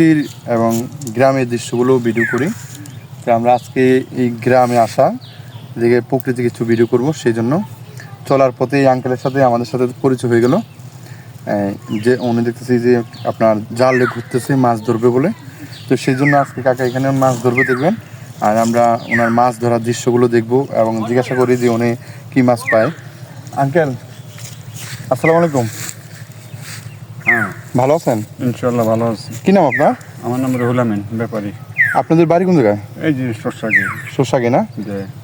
প্রকৃতির এবং গ্রামের দৃশ্যগুলো ভিডিও করি। তো আমরা আজকে এই গ্রামে আসা, এদিকে প্রকৃতি কিছু ভিডিও করব, সেই জন্য চলার পথে এই আঙ্কেলের সাথে আমাদের সাথে পরিচয় হয়ে গেল। যে উনি দেখতেছি যে আপনার জালে ঘুরতেছে, মাছ ধরবে বলে। তো সেই জন্য আজকে কাকা এখানে মাছ ধরবে দেখবেন। আর আমরা ওনার মাছ ধরার দৃশ্যগুলো দেখব এবং জিজ্ঞাসা করি যে উনি কী মাছ পায়। আঙ্কেল আসসালামু আলাইকুম। ভালো আছেন? ইনশাল্লাহ ভালো আছি। কি নাম আপনার? আমার নাম রহুল আমিন ব্যাপারী। আপনাদের বাড়ি কোন জায়গায়? এই যে শস্যাকে শোষাকে না?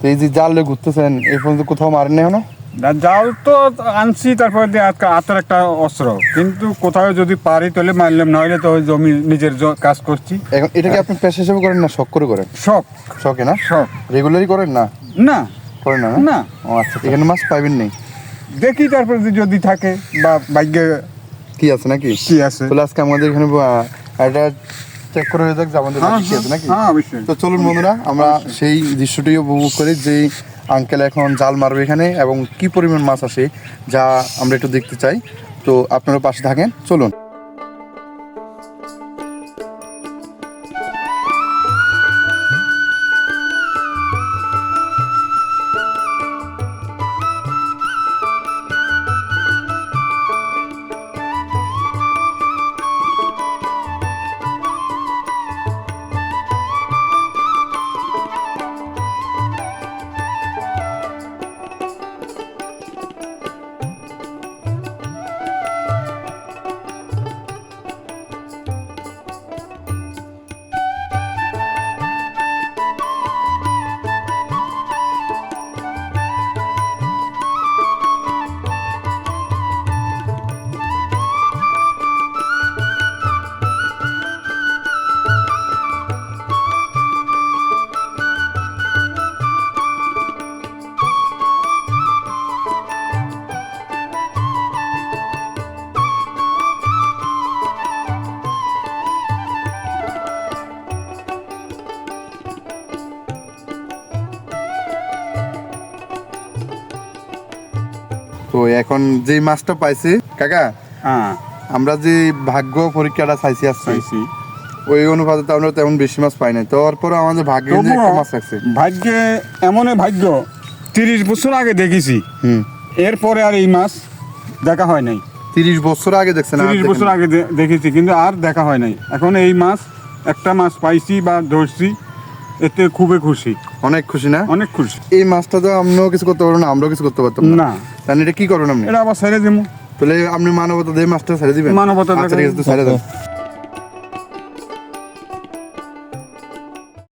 তো এই যে জালে ঘুরতেছেন এই পর্যন্ত কোথাও মারেন না এখনও? না, জাল তো আনছি তারপরে হাতের একটা অস্ত্র। কিন্তু কোথাও যদি পারি তাহলে মারলাম নইলে তো ওই জমি নিজের কাজ করছি। এখন এটা কি আপনি পেশা হিসেবে করেন না শখ করে করেন? শখ। শখে না? শখ। রেগুলারই করেন না? না। করেন না না? ও আচ্ছা এখানে মাছ পাইবেন নেই? দেখি তারপরে যদি থাকে বা ভাগ্যে কি আছে নাকি? কি আছে? তাহলে আজকে আমাদের এখানে এটা একটা চেক করে যাক যে আমাদের হ্যাঁ বাকি কি আছে নাকি? হ্যাঁ অবশ্যই। তো চলুন বন্ধুরা আমরা সেই দৃশ্যটি উপভোগ করি যে আঙ্কেল এখন জাল মারবে এখানে এবং কি পরিমাণ মাছ আসে যা আমরা একটু দেখতে চাই। তো আপনারা পাশে থাকেন চলুন। তো এখন যে মাছটা পাইছি কাকা হ্যাঁ। আমরা যে ভাগ্য পরীক্ষাটা চাইছি আসছি ওই অনুপাতে তো আমরা তেমন বেশি মাছ পাই নাই। তারপরে আমাদের ভাগ্যে মাছ আছে। ভাগ্যে এমনই ভাগ্য তিরিশ বছর আগে দেখেছি। হুম। এরপরে আর এই মাছ দেখা হয় নাই। তিরিশ বছর আগে দেখছেন তিরিশ বছর আগে দেখেছি কিন্তু আর দেখা হয় নাই। এখন এই মাছ একটা মাছ পাইছি বা ধরছি এতে খুবই খুশি। অনেক খুশি না? অনেক খুশি। এই মাছটা তো আমরাও কিছু করতে পারব না আমরাও কিছু করতে পারতাম না। তাহলে এটা কি করবেন আপনি? এটা আবার ছেড়ে দিব তাহলে আপনি মানবতা দিয়ে মাছটা ছেড়ে দিবেন? মানবতা আচ্ছা ঠিক আছে ছেড়ে দেন।